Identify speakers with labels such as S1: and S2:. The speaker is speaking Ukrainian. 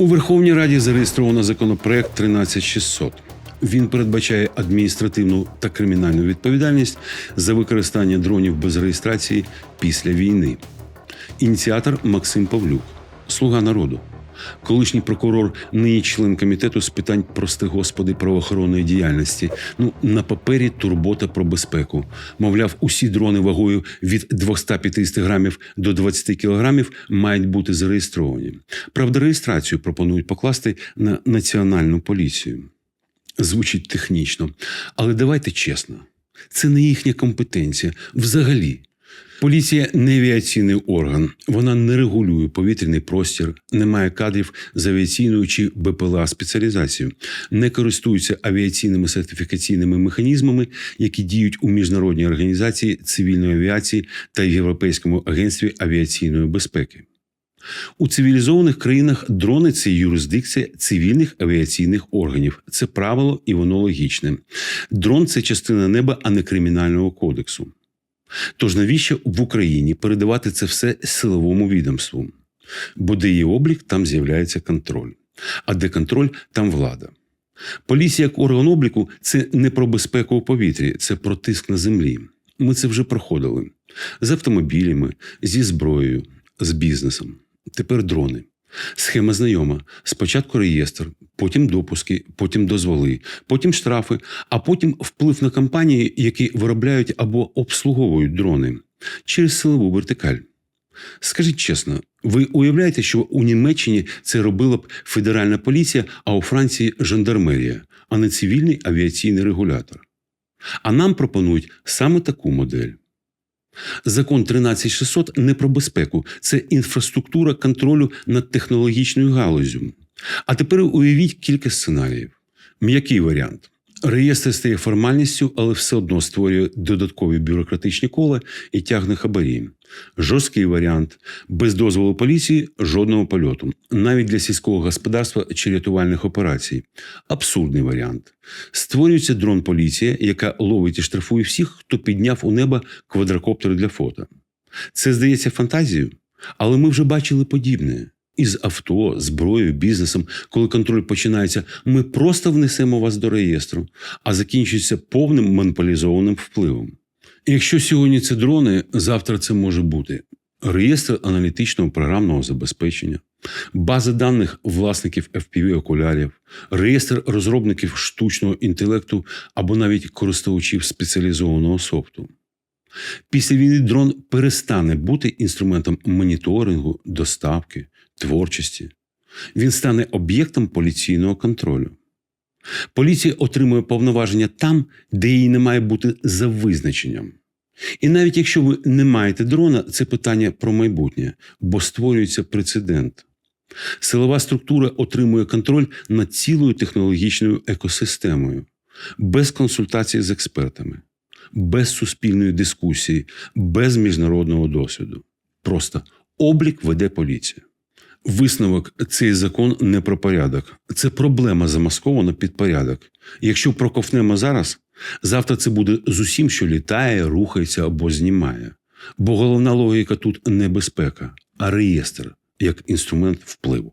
S1: У Верховній Раді зареєстровано законопроект 13600. Він передбачає адміністративну та кримінальну відповідальність за використання дронів без реєстрації після війни. Ініціатор Максим Павлюк, слуга народу, колишній прокурор, нині член комітету з питань прости господи правоохоронної діяльності. Ну на папері турбота про безпеку. Мовляв, усі дрони вагою від 250 грамів до 20 кілограмів мають бути зареєстровані. Правда, реєстрацію пропонують покласти на національну поліцію. Звучить технічно, але давайте чесно, це не їхня компетенція взагалі. Поліція не авіаційний орган, вона не регулює повітряний простір, не має кадрів з авіаційною чи БПЛА спеціалізацією, не користується авіаційними сертифікаційними механізмами, які діють у міжнародній організації цивільної авіації та Європейському агентстві авіаційної безпеки. У цивілізованих країнах дрони це юрисдикція цивільних авіаційних органів. Це правило і воно логічне. Дрон це частина неба, а не кримінального кодексу. Тож навіщо в Україні передавати це все силовому відомству? Бо де є облік, там з'являється контроль. А де контроль, там влада. Поліція як орган обліку це не про безпеку у повітрі, це про тиск на землі. Ми це вже проходили з автомобілями, зі зброєю, з бізнесом. Тепер дрони. Схема знайома: спочатку реєстр, потім допуски, потім дозволи, потім штрафи, а потім вплив на компанії, які виробляють або обслуговують дрони через силову вертикаль. Скажіть чесно, ви уявляєте, що у Німеччині це робила б федеральна поліція, а у Франції жандармерія, а не цивільний авіаційний регулятор? А нам пропонують саме таку модель. Закон 13600 не про безпеку, це інфраструктура контролю над технологічною галузю. А тепер уявіть кілька сценаріїв. М'який варіант. Реєстр стає формальністю, але все одно створює додаткові бюрократичні кола і тягне хабарі. Жорсткий варіант без дозволу поліції жодного польоту, навіть для сільського господарства чи рятувальних операцій. Абсурдний варіант. Створюється дрон поліція, яка ловить і штрафує всіх, хто підняв у небо квадрокоптер для фото. Це здається фантазією, але ми вже бачили подібне. Із авто, зброєю, бізнесом, коли контроль починається, ми просто внесемо вас до реєстру, а закінчується повним монополізованим впливом. Якщо сьогодні це дрони, завтра це може бути реєстр аналітичного програмного забезпечення, база даних власників FPV-окулярів, реєстр розробників штучного інтелекту або навіть користувачів спеціалізованого софту. Після війни дрон перестане бути інструментом моніторингу, доставки, творчості. Він стане об'єктом поліційного контролю. Поліція отримує повноваження там, де її не має бути за визначенням. І навіть якщо ви не маєте дрона, це питання про майбутнє, бо створюється прецедент. Силова структура отримує контроль над цілою технологічною екосистемою, без консультацій з експертами, без суспільної дискусії, без міжнародного досвіду. Просто облік веде поліція. Висновок цей закон не про порядок. Це проблема замаскована під порядок. Якщо проковнемо зараз, завтра це буде з усім, що літає, рухається або знімає. Бо головна логіка тут не безпека, а реєстр як інструмент впливу.